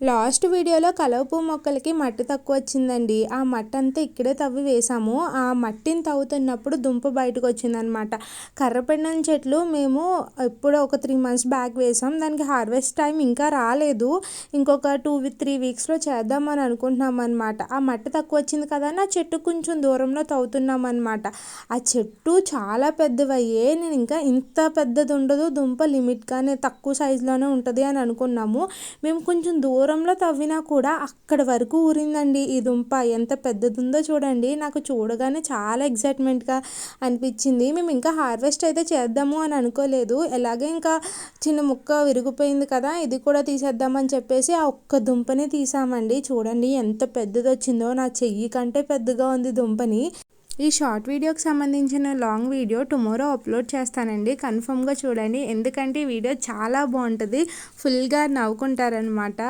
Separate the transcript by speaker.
Speaker 1: Last వీడియోలో కలవపు మొక్కలకి మట్టి తక్కువ వచ్చిందండి. ఆ మట్టి అంతా ఇక్కడే తవ్వి వేసాము ఆ మట్టిని తవ్వుతున్నప్పుడు దుంప బయటకు వచ్చిందనమాట. కర్రపెండన చెట్లు మేము ఎప్పుడో ఒక త్రీ మంత్స్ బ్యాక్ వేసాం దానికి హార్వెస్ట్ టైం ఇంకా రాలేదు. ఇంకొక టూ త్రీ వీక్స్లో చేద్దామని అనుకుంటున్నాం అనమాట ఆ మట్టి తక్కువ వచ్చింది కదా నా చెట్టు కొంచెం దూరంలో తవ్వుతున్నాం అనమాట ఆ చెట్టు చాలా పెద్దవయ్యే. నేను ఇంకా ఇంత పెద్దది ఉండదు. దుంప లిమిట్గానే తక్కువ సైజులోనే ఉంటుంది అని అనుకున్నాము. మేము కొంచెం దూరం దూరంలో తవ్వినా కూడా అక్కడ వరకు ఊరిందండి. ఈ దుంప ఎంత పెద్దదుందో చూడండి. నాకు చూడగానే చాలా ఎగ్జైట్మెంట్గా అనిపించింది. మేము ఇంకా హార్వెస్ట్ అయితే చేద్దాము అని అనుకోలేదు. ఎలాగే ఇంకా చిన్న ముక్క విరిగిపోయింది కదా ఇది కూడా తీసేద్దామని చెప్పేసి ఆ ఒక్క దుంపని తీసామండి. చూడండి ఎంత పెద్దది వచ్చిందో నా చెయ్యి కంటే పెద్దగా ఉంది దుంపని. ఈ షార్ట్ వీడియోకి సంబంధించిన లాంగ్ వీడియో టుమారో అప్లోడ్ చేస్తానండి. కన్ఫర్మ్గా చూడండి. ఎందుకంటే ఈ వీడియో చాలా బాగుంటుంది. ఫుల్గా నవ్వుకుంటారనమాట